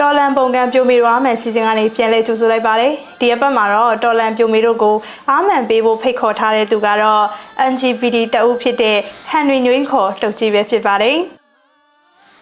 တော်လန်ပုံကံပြိုမီတို့အားမှန်စီစဉ်ကနေပြန်လဲကြိုဆိုလိုက်ပါတယ်ဒီအပတ်မှာတော့တော်လန်ပြိုမီတို့ကိုအားမှန်ပေးဖို့ဖိတ်ခေါ်ထားတဲ့သူကတော့ LGBT တအုပ်ဖြစ်တဲ့ဟန်နရီညွင်းခေါ်တုတ်ကြီးပဲဖြစ်ပါတယ်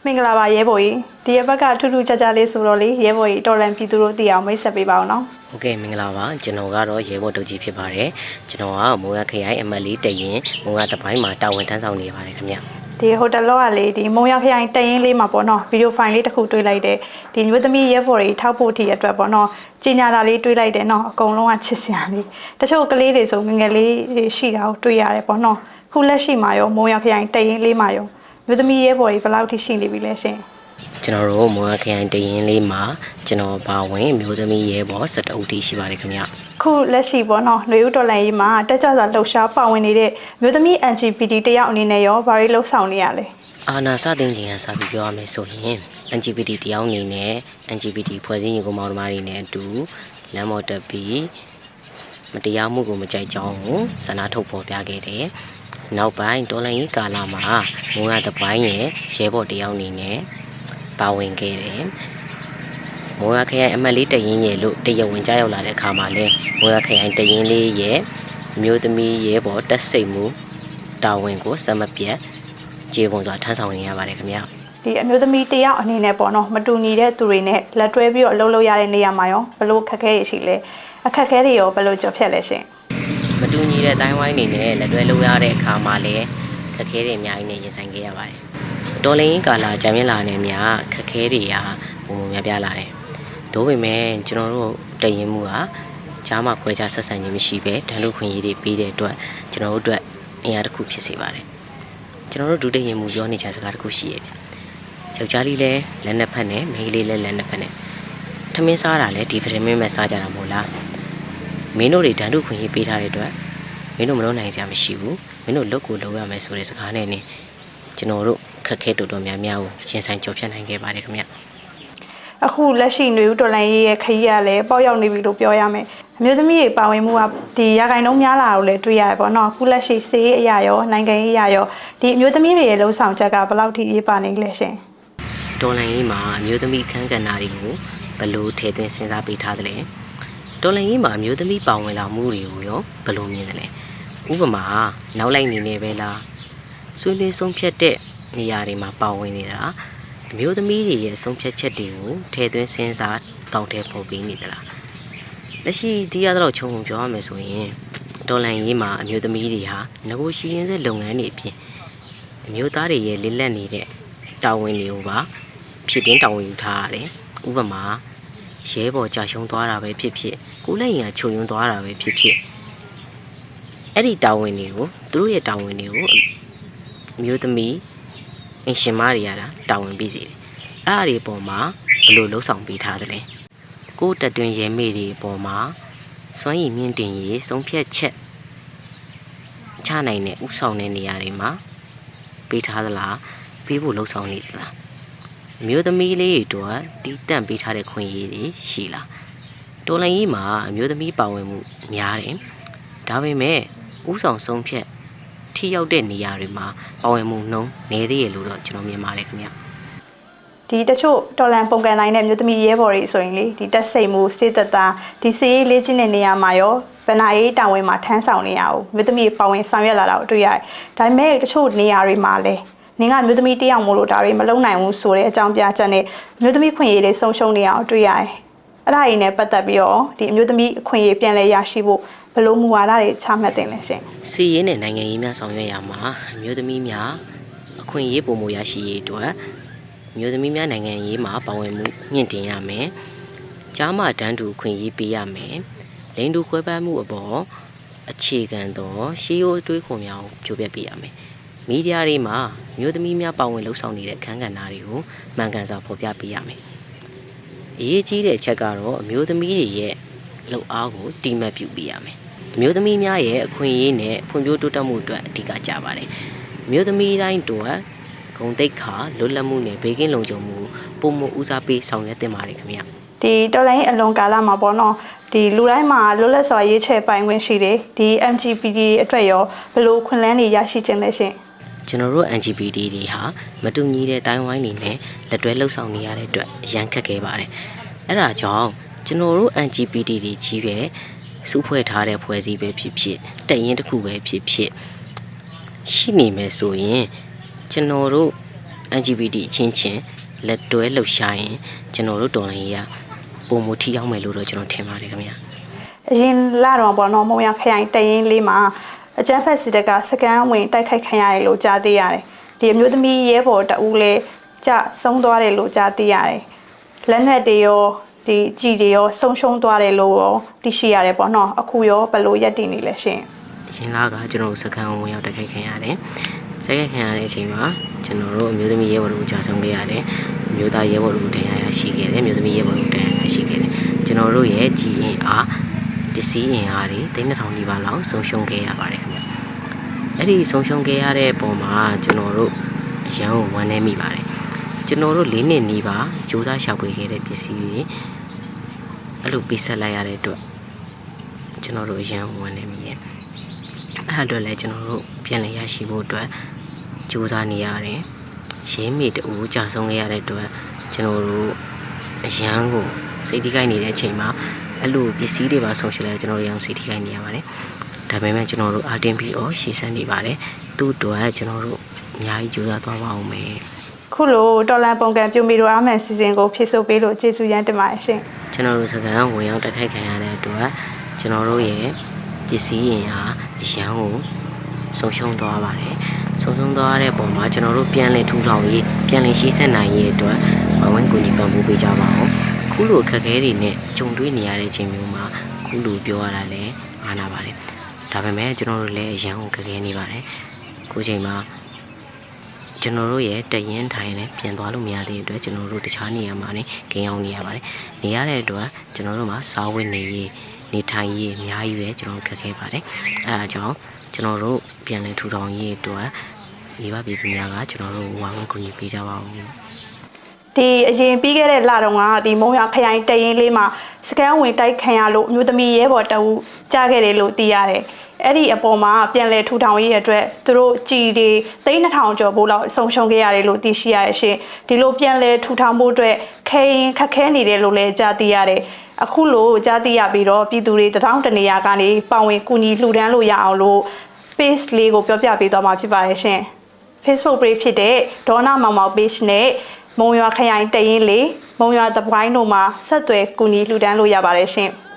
မင်္ဂလာပါရဲဘော်ကြီးဒီအပတ်ကထူးထူးခြားခြားလေးဆိုတော့လေရဲဘော်ကြီးတော်လန်ပြည်သူတို့သိအောင်မိတ်ဆက်ပေးပါအောင်နော်ဟုတ်ကဲ့မင်္ဂလာပါကျွန်တော်ကတော့ရေဘော်တုတ်ကြီးဖြစ်ပါတယ်ကျွန်တော်ကမိုးရခရိုင် ML တရင်မိုးရတပိုင်းမှာတာဝန်ထမ်းဆောင်နေပါတယ်ခင်ဗျ ဒီဟိုတယ်လောကလေဒီမုံရောက်ခရိုင်တရင်လေးမှာပေါ့နော်ဗီဒီယိုဖိုင်လေးတစ်ခုတွေ့လိုက်တယ်ဒီမျိုးသမီးရဲဘော်တွေထောက်ဖို့ထီအတွက်ပေါ့နော်ကြီးညာတာလေးတွေ့လိုက်တယ်နော်အကုန်လုံးကချစ်စရာလေးတချို့ကလေးတွေဆိုငယ်ငယ်လေးတွေရှိတာကိုတွေ့ရတယ်ပေါ့နော်ခုလက်ရှိမှာရောမုံရောက်ခရိုင်တရင်လေးမှာရောမျိုးသမီးရဲဘော်တွေဘယ်လောက်ထိရှိနေပြီလဲရှင် ကျွန်တော်တို့မိုးရခရိုင်တရင်လေးမှာကျွန်တော်ပါဝင်မျိုးသမီးရေဘော်စတအုပ်တီရှိပါတယ်ခင်ဗျခုလက်ရှိပေါ့နော်ຫນွေဦးတော်လန်ကြီးမှာတက်ကြွစွာလှုပ်ရှားပါဝင်နေတဲ့မျိုးသမီး LGBT တယောက်အနေနဲ့ရောဘာတွေလှုပ်ဆောင်နေရလဲအာနာစတင်ခြင်းကစပြီးပြောရမယ်ဆိုရင် LGBT တယောက်အနေနဲ့ LGBT ဖွဲ့စည်းရေးကိုမောင်နှမတွေနဲ့အတူလမ်းမော်တက်ပြီးမတရားမှုကိုမကြိုက်ကြောင်းကိုဆန္ဒထုတ်ဖော်ပြခဲ့တယ်။နောက်ပိုင်းတော်လိုင်းရေးကာလမှာမုံရတပိုင်းရဲ့ရဲဘော်တယောက်အနေနဲ့ ပါဝင်ခဲ့တယ်။မောရခရိုင်အမတ်လေးတရင်ရဲ့လို့တရဝင်ကြားရောက်လာတဲ့အခါမှာလဲမောရခရိုင်တရင်လေးရဲ့အမျိုးသမီးရဲဘော်တက်စိတ်မှုတာဝန်ကိုစမပြတ်ခြေပုံစွာထမ်းဆောင်နေရပါတယ်ခင်ဗျာဒီအမျိုးသမီးတယောက်အနေနဲ့ပေါ့နော်မတူညီတဲ့သူတွေနဲ့လက်တွဲပြီးတော့အလုပ်လုပ်ရတဲ့နေရာမှာရောဘလို့ခက်ခဲရရှိလဲအခက်ခဲတွေရောဘလို့ကြော်ဖြတ်လဲရှင်မတူညီတဲ့အတိုင်းဝိုင်းနေနဲ့လက်တွဲလုပ်ရတဲ့အခါမှာလည်းခက်ခဲတွေအများကြီးနဲ့ရင်ဆိုင်ခဲ့ရပါတယ် တော်လင်းကာလာကြံမြင်လာနေမြခက်ခဲတွေကပုံပုံများပြားလာတယ်ဒါပေမဲ့ကျွန်တော်တို့တရင်မှုကကြားမှာခွဲခြားဆက်ဆံခြင်းမရှိပဲတန်လို့ခွင့်ရည်တွေပေးတဲ့အတွက်ကျွန်တော်တို့အတွက်အင်အားတစ်ခုဖြစ်စေပါတယ်ကျွန်တော်တို့ဒုတရင်မှုပြောနေချင်စကားတစ်ခုရှိရဲ့ဗျယောက်ျားလေးလည်းလက်နှစ်ဖက်နဲ့မိန်းကလေးလည်းလက်နှစ်ဖက်နဲ့ထမင်းစားတာလည်းဒီဗီတာမင်မဲ့စားကြတာမဟုတ်လားမင်းတို့တွေတန်တုခွင့်ရေးပေးထားတဲ့အတွက်မင်းတို့မလုပ်နိုင်စရာမရှိဘူးမင်းတို့လုပ်ကိုလုပ်ရမယ်ဆိုတဲ့စကားနဲ့နေကျွန်တော်တို့ ခက်ခဲတော်တော်များများကိုရင်ဆိုင်ကြော်ဖြတ်နိုင်ခဲ့ပါတယ်ခင်ဗျအခုလက်ရှိຫນွေဦးတော်လန်ကြီးရဲ့ခရီးကလည်းပေါက်ရောက်နေပြီလို့ပြောရမယ်အမျိုးသမီးတွေပါဝင်မှုကဒီရာဂိုင်နှုန်းများလာလို့လည်းတွေ့ရတယ်ပေါ့နော်အခုလက်ရှိစေးအရာရောနိုင်ငံရေးအရာရောဒီအမျိုးသမီးတွေရဲ့လှုပ်ဆောင်ချက်ကဘယ်လောက်ထိရေးပါနေလဲရှင်တော်လိုင်းကြီးမှာအမျိုးသမီးခန်းကဏ္ဍတွေကိုဘယ်လို့ထည့်သွင်းစဉ်းစားပေးထားသလဲတော်လိုင်းကြီးမှာအမျိုးသမီးပါဝင်လာမှုတွေကိုရောဘယ်လို့မြင်သလဲဥပမာနောက်လိုက်နေနေပဲလားဆွေးနွေးဆုံးဖြတ်တဲ့ နေရာတွေမှာပါဝင်နေတာအမျိုးသမီးတွေရဲ့ဆုံးဖြတ်ချက်တွေကိုထည့်သွင်းစဉ်းစားကောင်းတဲ့ပုံပေးနေသလားလက်ရှိဒီရတော့ခြုံငုံပြောရမယ်ဆိုရင်ဒေါ်လာရေးမှာအမျိုးသမီးတွေဟာငကိုရှိရင်းစက်လုပ်ငန်းတွေအပြင်အမျိုးသားတွေရဲ့လစ်လက်နေတဲ့တာဝန်တွေကိုပါဖြစ်တင်းတာဝန်ယူထားရတယ်။ဥပမာရဲဘော်ကြာရှုံးသွားတာပဲဖြစ်ဖြစ်ကိုလက်ရင်ကခြုံယွန်းသွားတာပဲဖြစ်ဖြစ်အဲ့ဒီတာဝန်တွေကိုသူတို့ရဲ့တာဝန်တွေကိုအမျိုးသမီး အင်ရှင်မတွေကတာဝန်ပြီးစီတယ်။အဲ့အရာတွေပေါ်မှာဘယ်လိုလှုပ်ဆောင်ပေးထားသလဲ။ကိုယ်တက်တွင်ရဲမေတွေအပေါ်မှာစွမ်းရည်မြင့်တင်ရေးဆုံးဖြတ်ချက်ချနိုင်တဲ့ဥဆောင်တဲ့နေရာတွေမှာပေးထားသလားပေးဖို့လှုံ့ဆော်နေသလားအမျိုးသမီးလေးတွေအတွက်တီးတန့်ပေးထားတဲ့ခွင့်ရည်တွေရှိလားတော်လိုင်းကြီးမှာအမျိုးသမီးပါဝင်မှုများတယ်ဒါပေမဲ့ဥဆောင်ဆုံးဖြတ် ထိရောက်တဲ့နေရာတွေမှာပါဝင်မှုနှုံးနေသေးရလို့တော့ကျွန်တော်မြင်ပါတယ်ခင်ဗျာဒီတချို့တော်လန်ပုံကန်နိုင်တဲ့မြို့သမီးရဲဘော်တွေဆိုရင်လေဒီတက်စိတ်မှုစေတသာဒီစေးလေးချင်းတဲ့နေရာမှာရောဗနာရေးတာဝန်မှာထမ်းဆောင်နေရအောင်မြို့သမီးပါဝင်ဆောင်ရွက်လာတာကိုတွေ့ရတယ်။ဒါပေမဲ့တချို့နေရာတွေမှာလည်းနင်ကမြို့သမီးတယောက်မို့လို့ဒါတွေမလုံနိုင်ဘူးဆိုတဲ့အကြောင်းပြချက်နဲ့မြို့သမီးခွင့်ရေးတွေဆုံးရှုံးနေအောင်တွေ့ရတယ်။အဲ့ဒါတွေနဲ့ပတ်သက်ပြီးတော့ဒီအမျိုးသမီးအခွင့်အရေးပြန်လည်ရရှိဖို့ ဘယ်လိုမူဝါဒတွေချမှတ်တင်လဲရှင်စီရေးနဲ့နိုင်ငံရေးများဆောင်ရွက်ရမှာအမျိုးသမီးများအခွင့်အရေးပုံမူရရှိရေးအတွက်အမျိုးသမီးများနိုင်ငံရေးမှာပါဝင်မှုမြင့်တင်ရမယ်။ကြားမတန်းတူအခွင့်အရေးပေးရမယ်။လိင်တူခွဲခြားမှုအပေါ်အခြေခံသောရှေးရိုးအတွေးခေါ်များကိုပြပြပေးရမယ်။မီဒီယာတွေမှာအမျိုးသမီးများပါဝင်လှုပ်ဆောင်နေတဲ့အခန်းကဏ္ဍတွေကိုမှန်ကန်စွာဖော်ပြပေးရမယ်။အရေးကြီးတဲ့အချက်ကတော့အမျိုးသမီးတွေရဲ့လှုပ်အားကိုတိမှတ်ပြုပေးရမယ်။ အမျိုးသမီးများရဲ့အခွင့်အရေးနဲ့ဖွံ့ဖြိုးတိုးတက်မှုအတွက်အဓိကကြပါတယ်။အမျိုးသမီးတိုင်းတို့ဂုံတိတ်ခါလွတ်လပ်မှုနဲ့ဘေးကင်းလုံခြုံမှုပုံမဦးစားပေးဆောင်ရွက်တင်ပါတယ်ခင်ဗျာဒီတော်လိုင်းအလွန်ကာလမှာပေါ့နော်ဒီလူတိုင်းမှာလွတ်လပ်စွာရေးချယ်ပိုင်ခွင့်ရှိတယ်ဒီ MGPD အတွက်ရောဘယ်လိုခွင့်လန်းတွေရရှိခြင်းလဲရှင်ကျကျွန်တော်တို့ LGBT တွေဟာမတူညီတဲ့တိုင်းဝိုင်းနေနဲ့လက်တွဲလှုပ်ဆောင်နေရတဲ့အတွက်အရန်ခက်ခဲပါတယ်အဲ့ဒါကြောင့်ကျွန်တော်တို့ LGBT တွေကြီးပဲ စုဖွဲ့ထားတဲ့ဖွဲ့စည်းပဲဖြစ်ဖြစ်တရင်တစ်ခုပဲဖြစ်ဖြစ်ရှိနေမယ်ဆိုရင်ကျွန်တော်တို့ LGBT အချင်းချင်းလက်တွဲလှုပ်ရှားရင်ကျွန်တော်တို့တော်လိုင်းကြီးကပုံမထီရောက်မယ်လို့တော့ကျွန်တော်ထင်ပါတယ်ခင်ဗျာအရင်လာတော့ပေါ့နော်မုံရခရိုင်တရင်လေးမှာအကြမ်းဖက်စစ်တပ်ကစကန်ဝင်တိုက်ခိုက်ခံရတယ်လို့ကြားသိရတယ်ဒီအမျိုးသမီးရဲဘော်တအူးလဲကြဆုံးသွားတယ်လို့ကြားသိရတယ်လက်နက်တွေရော ဒီကြည်တွေရောဆုံးရှုံးသွားတယ်လို့ရောသိရှိရတယ်ပေါ့နော်အခုရောဘယ်လိုရက်တည်နေလဲရှင်အရင်ကကကျွန်တော်တို့စကန်ဝင်ရောက်တက်ခိုက်ခံရတယ်။ဆက်ခိုက်ခံရတဲ့အချိန်မှာကျွန်တော်တို့အမျိုးသမီးရဲဘော်တို့ကြာဆုံးခဲ့ရတယ်။အမျိုးသားရဲဘော်တို့တရားရရှိခဲ့တယ်။အမျိုးသမီးရဲဘော်တို့တရားရရှိခဲ့တယ်။ကျွန်တော်တို့ရဲ့ကြည်အင်အားပစ္စည်းအင်အားတွေတိန်းတစ်ထောင်နီးပါးလောက်ဆုံးရှုံးခဲ့ရပါတယ်ခင်ဗျ။အဲ့ဒီဆုံးရှုံးခဲ့ရတဲ့ပုံမှာကျွန်တော်တို့အရန်ကိုဝမ်းနည်းမိပါတယ်။ကျွန်တော်တို့၄နှစ်နီးပါးစူးစမ်းရှာဖွေခဲ့တဲ့ပစ္စည်းတွေ အဲ့လိုပေးဆက်လိုက်ရတဲ့အတွက်ကျွန်တော်တို့အရန်ဝမ်းနည်းမိရဲ့အဲ့ဒါအတွက်လည်းကျွန်တော်တို့ပြန်လည်ရရှိဖို့အတွက်ကြိုးစားနေရတယ်။ရင်းမိတူကြာဆုံးခဲ့ရတဲ့အတွက်ကျွန်တော်တို့အရန်ကိုစိတ်ထိခိုက်နေတဲ့အချိန်မှာအဲ့လိုပစ္စည်းတွေပါဆုံးရှင်းလဲကျွန်တော်တို့ရအောင်စိတ်ထိခိုက်နေရပါတယ်။ဒါပေမဲ့ကျွန်တော်တို့အာတင်ပြီးတော့ရှေ့ဆက်နေပါတယ်။သူ့အတွက်ကျွန်တော်တို့အများကြီးကြိုးစားသွားပါအောင်မယ်ခုလိုတော်လန်ပုံကံပြုမီတို့အားမန်စီစဉ်ကိုဖြစ်ဆိုပေးလို့ကျေးဇူးရမ်းတင်ပါတယ်ရှင်။ ကျွန်တော်တို့စကန်ဝင်ရောက်တက်ထိုက်ခံရတဲ့အတွက်ကျွန်တော်တို့ရဲ့ပစ္စည်းရင်ဟာအရန်ကိုဆုံးရှုံးသွားပါတယ်။ဆုံးရှုံးသွားတဲ့ပုံမှာကျွန်တော်တို့ပြန်လည်ထူထောင်ရေးပြန်လည်ရှေ့ဆက်နိုင်ရေးအတွက်ဝိုင်းဝန်းကူညီပံ့ပိုးပေးကြပါဦး။ခုလိုအခက်အခဲတွေနဲ့ကြုံတွေ့နေရတဲ့ချိန်မျိုးမှာခုလိုပြောရတာလည်းအားနာပါတယ်။ဒါပေမဲ့ကျွန်တော်တို့လည်းအရန်ကိုခက်ခဲနေပါတယ်။ခုချိန်မှာ ကျွန်တော်တို့ရဲ့တရင်ထိုင်နဲ့ပြန်သွားလို့မရသေးတဲ့အတွက်ကျွန်တော်တို့တခြားနေရာမှာနေဂိမ်းအောင်နေရပါတယ်။နေရတဲ့အတွက်ကျွန်တော်တို့မှာစားဝတ်နေရေးနေထိုင်ရေးအများကြီးပဲကျွန်တော်ခက်ခဲပါတယ်။အဲဒါကြောင့်ကျွန်တော်တို့ပြန်လည်ထူထောင်ရေးအတွက်မိဘပြည်သူများကကျွန်တော်တို့ဝါဝန်ကူညီပေးကြပါဦး။ဒီအရင်ပြီးခဲ့တဲ့လတုန်းကဒီမုံရခရိုင်တရင်လေးမှာစကန်ဝင်တိုက်ခံရလို့အမျိုးသမီးရဲဘော်တအူးကြားခဲ့တယ်လို့သိရတယ် အဲ့ဒီအပေါ်မှာပြန်လဲထူထောင်ရေးအတွက်သူတို့ကြည်တွေသိန်း2000ကျော်ဘိုးလောက်ဆုံးရှုံးခဲ့ရတယ်လို့သိရှိရရှင်ဒီလိုပြန်လဲထူထောင်ဖို့အတွက်ခဲရင်ခက်ခဲနေတယ်လို့လည်းကြားသိရတယ်အခုလိုကြားသိရပြီးတော့ပြည်သူတွေတထောင်တနေရာကနေပါဝင်ကူညီလှူဒန်းလို့ရအောင်လို့ page လေးကိုပြောပြပေးသွားမှာဖြစ်ပါတယ်ရှင် Facebook page ဖြစ်တဲ့ဒေါနာမောင်မောင် page နဲ့မုံရွာခရိုင်တရင်လေးမုံရွာတပိုင်းတို့မှာဆက်သွယ်ကူညီလှူဒန်းလို့ရပါတယ်ရှင်။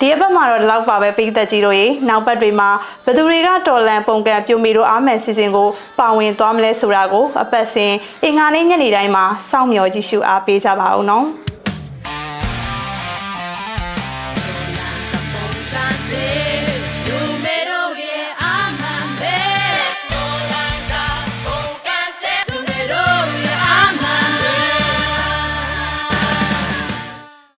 ဒီအပတ်မှာတော့ဒီလောက်ပါပဲပြည်သက်ကြီးတို့ရေနောက်ပတ်တွေမှာဘယ်သူတွေကတော်လန်ပုံကံပြုံမီတို့အားမယ်စီစဉ်ကိုပါဝင်သွားမလဲဆိုတာကို အပတ်စဉ်အင်္ဂါနေ့ညနေတိုင်းမှာစောင့်မျှော်ကြည့်ရှုအားပေးကြပါဦးနော်။ Con case